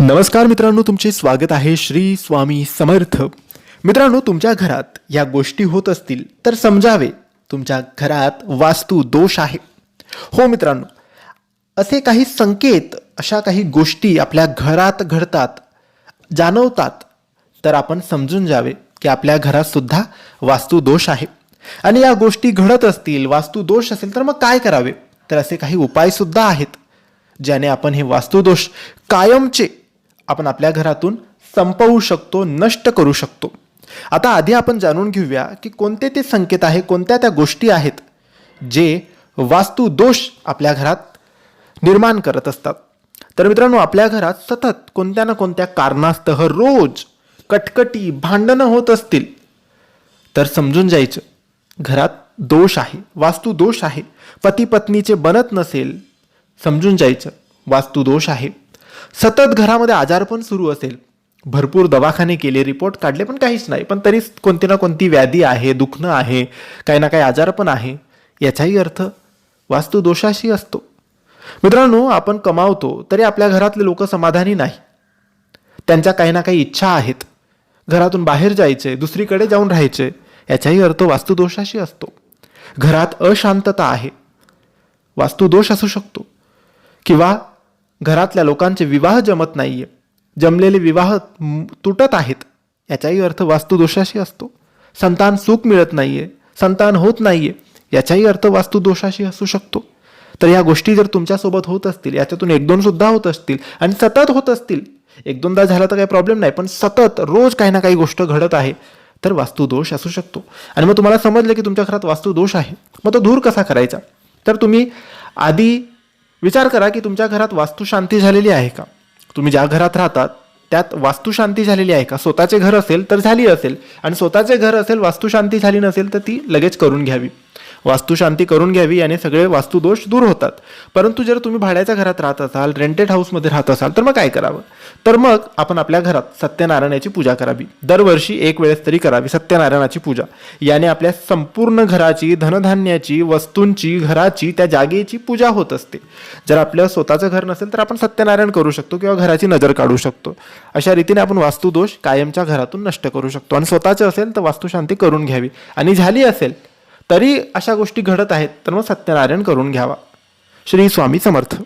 नमस्कार मित्रांनो तुमचे स्वागत आहे श्री स्वामी समर्थ. मित्रांनो तुमच्या घरात या गोष्टी होत असतील तर समजावे. तुमच्या घरात वास्तू दोष आहे. हो मित्रांनो असे काही संकेत अशा काही गोष्टी आपल्या घरात घडतात जाणवतात तर आपण समजून जावे की आपल्या घरात सुद्धा वास्तू दोष आहे. आणि या गोष्टी घडत असतील वास्तू दोष असेल तर मग काय करावे? तर असे काही उपायसुद्धा आहेत ज्याने आपण हे वास्तुदोष कायमचे आपण आपल्या घरातून संपवू शकतो नष्ट करू शकतो. आता आधी आपण जाणून घेऊया की कोणते ते संकेत आहे कोणत्या त्या गोष्टी आहेत जे वास्तुदोष आपल्या घरात निर्माण करत असतात. तर मित्रांनो आपल्या घरात सतत कोणत्या ना कोणत्या कारणास्तह रोज कटकटी भांडणं होत असतील. तर समजून जायचं घरात दोष आहे वास्तू दोष आहे. पती पत्नीचे बनत नसेल समजून जायचं वास्तू दोष आहे. सतत घरामध्ये आजारपण सुरू असेल. भरपूर दवाखाने केले रिपोर्ट काढले पण काहीच नाही. पण तरी कोणती ना कोणती व्याधी आहे दुखणं आहे काही ना काही आजारपण आहे याचाही अर्थ वास्तू दोषाशी असतो. मित्रांनो आपण कमावतो तरी आपल्या घरातले लोक समाधानी नाही. त्यांच्या काही ना काही इच्छा आहेत. घरातून बाहेर जायचे दुसरीकडे जाऊन राहायचे याचाही अर्थ वास्तुदोषाशी असतो. घरात अशांतता आहे. वास्तुदोष असू शकतो. किंवा घरातल्या लोकांचे विवाह जमत नाहीये. जमलेले विवाह तुटत आहेत. याचाही अर्थ वास्तुदोषाशी असतो. संतान सुख मिळत नाहीये. संतान होत नाहीये. याचाही अर्थ वास्तुदोषाशी असू शकतो. तर या गोष्टी जर तुमच्यासोबत होत असतील याच्यातून एक दोन सुद्धा होत असतील आणि सतत होत असतील एक दोनदा झाला तर काही प्रॉब्लेम नाही पण सतत रोज काही ना काही गोष्ट घडत आहे तर वास्तुदोष असू शकतो. आणि मग तुम्हाला समजलं की तुमच्या घरात वास्तुदोष आहे. मग तो दूर कसा करायचा? तर तुम्ही आधी विचार करा की तुमच्या घरात वास्तुशांती झालेली आहे का? तुम्ही ज्या घरात राहतात त्यात वास्तुशांती झालेली आहे का? स्वतःचे घर असेल तर झाली असेल. आणि स्वतःचे घर असेल वास्तुशांती झाली नसेल तर ती लगेच करून घ्यावी. वास्तुशांती करून घ्यावी याने सगळे वास्तुदोष दूर होतात. परंतु जर तुम्ही भाड्याच्या घरात राहत असाल रेंटेड हाऊसमध्ये राहत असाल तर मग काय करावं? तर मग आपण आपल्या घरात सत्यनारायणाची पूजा करावी. दरवर्षी एक वेळेस तरी करावी सत्यनारायणाची पूजा. याने आपल्या संपूर्ण घराची धनधान्याची वस्तूंची घराची त्या जागेची पूजा होत असते. जर आपलं स्वतःचं घर नसेल तर आपण सत्यनारायण करू शकतो किंवा घराची नजर काढू शकतो. अशा रीतीने आपण वास्तुदोष कायमच्या घरातून नष्ट करू शकतो. आणि स्वतःचं असेल तर वास्तुशांती करून घ्यावी. आणि झाली असेल तरी अशा गोष्टी घडत आहेत. तर मग सत्यनारायण करून घ्यावा. श्री स्वामी समर्थ.